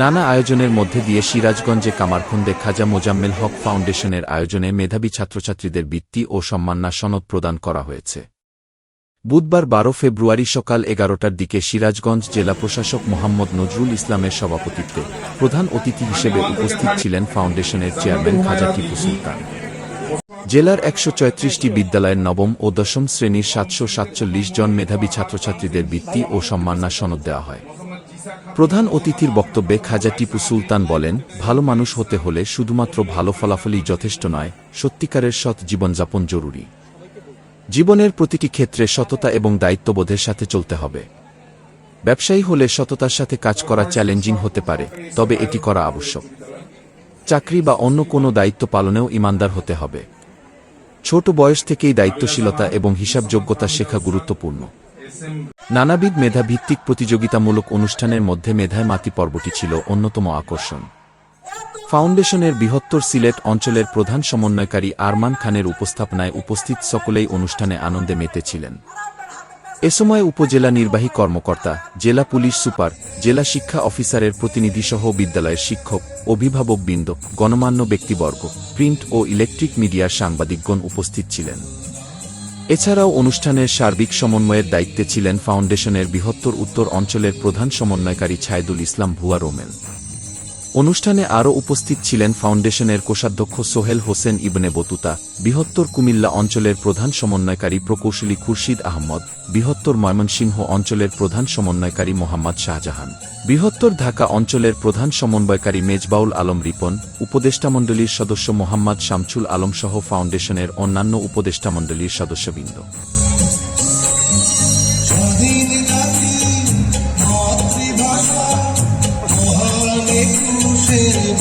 নানা আয়োজনের মধ্যে দিয়ে সিরাজগঞ্জে কামারখন্দে খাজা মোজাম্মেল হক ফাউন্ডেশনের আয়োজনে মেধাবী ছাত্রছাত্রীদের বৃত্তি ও সম্মাননা সনদ প্রদান করা হয়েছে। বুধবার বারো ফেব্রুয়ারি সকাল এগারোটার দিকে সিরাজগঞ্জ জেলা প্রশাসক মোহাম্মদ নজরুল ইসলামের সভাপতিত্বে প্রধান অতিথি হিসেবে উপস্থিত ছিলেন ফাউন্ডেশনের চেয়ারম্যান খাজা টিপু সুলতান। জেলার একশো চৌত্রিশটি বিদ্যালয়ের নবম ও দশম শ্রেণির সাতশো সাতচল্লিশ জন মেধাবী ছাত্রছাত্রীদের বৃত্তি ও সম্মাননা সনদ দেওয়া হয়। প্রধান অতিথির বক্তব্যে খাজা টিপু সুলতান বলেন, ভালো মানুষ হতে হলে শুধুমাত্র ভালো ফলাফলই যথেষ্ট নয়, সত্যিকারের সৎ জীবনযাপন জরুরি। জীবনের প্রতিটি ক্ষেত্রে সততা এবং দায়িত্ববোধের সাথে চলতে হবে। ব্যবসায়ী হলে সততার সাথে কাজ করা চ্যালেঞ্জিং হতে পারে, তবে এটি করা আবশ্যক। চাকরি বা অন্য কোনো দায়িত্ব পালনেও ইমানদার হতে হবে। ছোট বয়স থেকেই দায়িত্বশীলতা এবং হিসাবযোগ্যতা শেখা গুরুত্বপূর্ণ। নানাবিধ মেধাভিত্তিক প্রতিযোগিতামূলক অনুষ্ঠানের মধ্যে মেধায় মাতি পর্বটি ছিল অন্যতম আকর্ষণ। ফাউন্ডেশনের বৃহত্তর সিলেট অঞ্চলের প্রধান সমন্বয়কারী আরমান খানের উপস্থাপনায় উপস্থিত সকলেই অনুষ্ঠানে আনন্দে মেতেছিলেন। এ সময় উপজেলা নির্বাহী কর্মকর্তা, জেলা পুলিশ সুপার, জেলা শিক্ষা অফিসারের প্রতিনিধিসহ বিদ্যালয়ের শিক্ষক, অভিভাবকবৃন্দ, গণমান্য ব্যক্তিবর্গ, প্রিন্ট ও ইলেকট্রিক মিডিয়ার সাংবাদিকগণ উপস্থিত ছিলেন। এছাড়াও অনুষ্ঠানের সার্বিক সমন্বয়ের দায়িত্বে ছিলেন ফাউন্ডেশনের বৃহত্তর উত্তর অঞ্চলের প্রধান সমন্বয়কারী ছায়দুল ইসলাম ভুয়া রোমেল। অনুষ্ঠানে আরও উপস্থিত ছিলেন ফাউন্ডেশনের কোষাধ্যক্ষ সোহেল হোসেন ইবনে বতুতা, বৃহত্তর কুমিল্লা অঞ্চলের প্রধান সমন্বয়কারী প্রকৌশলী খুরশিদ আহমদ, বৃহত্তর ময়মনসিংহ অঞ্চলের প্রধান সমন্বয়কারী মোহাম্মদ শাহজাহান, বৃহত্তর ঢাকা অঞ্চলের প্রধান সমন্বয়কারী মেজবাউল আলম রিপন উপদেষ্টামণ্ডলীর সদস্য মোহাম্মদ শামছুল আলম সহ ফাউন্ডেশনের অন্যান্য উপদেষ্টামণ্ডলীর সদস্যবৃন্দ। Selim